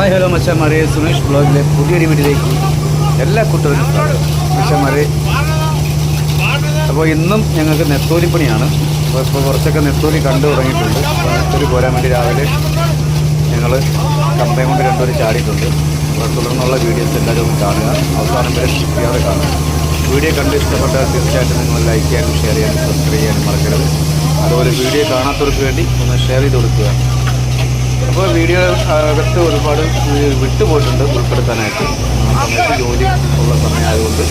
Hi hello മച്ചാമാരെ സുമേഷ് ബ്ലോഗിലെ പുതിയ വീഡിയോയിലേക്ക് എല്ലാ സ്വാഗതം. മച്ചാമാരെ അപ്പോൾ ഇന്നും ഞങ്ങൾക്ക് നെത്തോലിപ്പണിയാണ് അപ്പോൾ ഇപ്പോൾ കുറച്ചൊക്കെ നെത്തോലി കണ്ടു തുടങ്ങിയിട്ടുണ്ട്. നെത്തോലി പോരാൻ വേണ്ടി രാവിലെ ഞങ്ങൾ കമ്പയും കൊണ്ട് രണ്ടുപേരും ചാടിയിട്ടുണ്ട്. അപ്പോൾ തുടർന്നുള്ള വീഡിയോസ് എല്ലാവരും കാണുക. അവസാനം വരെ ചെയ്യാതെ കാണുക. വീഡിയോ കണ്ട് ഇഷ്ടപ്പെട്ടാൽ തീർച്ചയായിട്ടും നിങ്ങൾ ലൈക്ക് ചെയ്യാനും ഷെയർ ചെയ്യാനും സബ്സ്ക്രൈബ് ചെയ്യാനും മറക്കരുത്. അതുപോലെ വീഡിയോ കാണാത്തവർക്ക് വേണ്ടി ഒന്ന് ഷെയർ ചെയ്ത് കൊടുക്കുക. അപ്പോൾ വീഡിയോ അകത്ത് ഒരുപാട് വിട്ടുപോയിട്ടുണ്ട് ഉൾപ്പെടുത്താനായിട്ട്. സമയത്ത് ജോലി ഉള്ള സമയമായതുകൊണ്ട്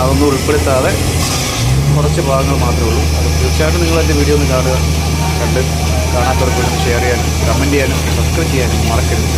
അതൊന്നും ഉൾപ്പെടുത്താതെ കുറച്ച് ഭാഗങ്ങൾ മാത്രമേ ഉള്ളൂ. അപ്പോൾ തീർച്ചയായിട്ടും നിങ്ങൾ എന്റെ വീഡിയോ ഒന്ന് കാണുക. കണ്ട് കാണാത്തവർക്ക് ഷെയർ ചെയ്യാനും കമന്റ് ചെയ്യാനും സബ്സ്ക്രൈബ് ചെയ്യാനും മറക്കരുത്.